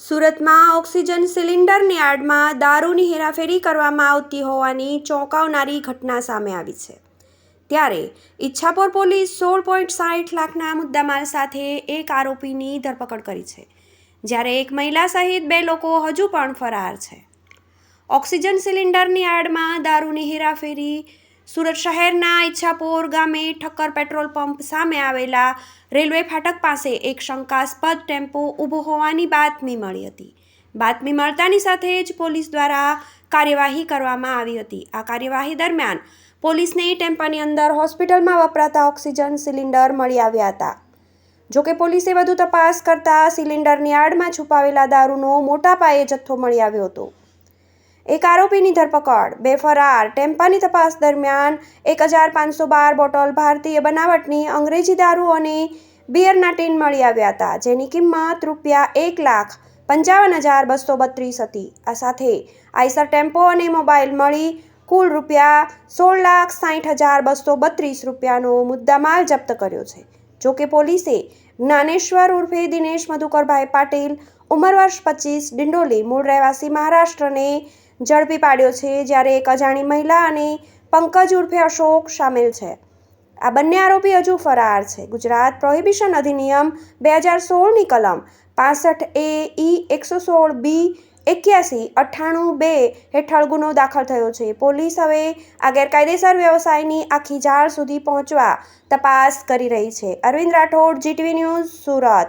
સુરતમાં ઓક્સિજન સિલિન્ડરની આડમાં દારૂની હેરાફેરી કરવામાં આવતી હોવાની ચોંકાવનારી ઘટના સામે આવી છે. ત્યારે ઈચ્છાપોર પોલીસ સોળ પોઈન્ટ સાઠ લાખના મુદ્દામાલ સાથે એક આરોપીની ધરપકડ કરી છે, જ્યારે એક મહિલા સહિત બે લોકો હજુ પણ ફરાર છે. ઓક્સિજન સિલિન્ડરની આડમાં દારૂની હેરાફેરી સુરત શહેરના ઈચ્છાપોર ગામે ઠક્કર પેટ્રોલ પંપ સામે આવેલા રેલવે ફાટક પાસે એક શંકાસ્પદ ટેમ્પો ઊભો હોવાની બાતમી મળી હતી. બાતમી મળતાની સાથે જ પોલીસ દ્વારા કાર્યવાહી કરવામાં આવી હતી. આ કાર્યવાહી દરમિયાન પોલીસને ટેમ્પાની અંદર હોસ્પિટલમાં વપરાતા ઓક્સિજન સિલિન્ડર મળી આવ્યા હતા. જોકે પોલીસે વધુ તપાસ કરતા સિલિન્ડરની આડમાં છુપાવેલા દારૂનો મોટા પાયે જથ્થો મળી આવ્યો હતો. એક આરોપીની ધરપકડ બે ફરાર ટેમ્પાની તપાસ દરમિયાન એક હજાર પાંચસો બાર બોટલ ભારતીય બનાવટની અંગ્રેજી દારૂ અને બિયરના ટીન મળી આવ્યા હતા, જેની કિંમત રૂપિયા એક લાખ પંચાવન હજાર બસો બત્રીસ હતી. આ સાથે આઈસર ટેમ્પો અને મોબાઈલ મળી કુલ રૂપિયા સોળ લાખ સાઠ હજાર બસો બત્રીસ રૂપિયાનો મુદ્દામાલ જપ્ત કર્યો છે. જોકે પોલીસે જ્ઞાનેશ્વર ઉર્ફે દિનેશ મધુકરભાઈ પાટીલ, ઉંમર વર્ષ પચીસ, ડિંડોલી, મૂળ રહેવાસી મહારાષ્ટ્રને ઝડપી પાડ્યો છે જ્યારે એક અજાણી મહિલા અને પંકજ ઉર્ફે અશોક સામેલ છે. આ બંને આરોપી હજુ ફરાર છે. ગુજરાત પ્રોહિબિશન અધિનિયમ બે હજાર સોળની કલમ પાસઠ એ ઈ એકસો સોળ બી એક્યાસી અઠ્ઠાણું બે હેઠળ ગુનો દાખલ થયો છે. પોલીસ હવે આ ગેરકાયદેસર વ્યવસાયની આખી જાળ સુધી પહોંચવા તપાસ કરી રહી છે. Arvind Rathod, GTV news, Surat.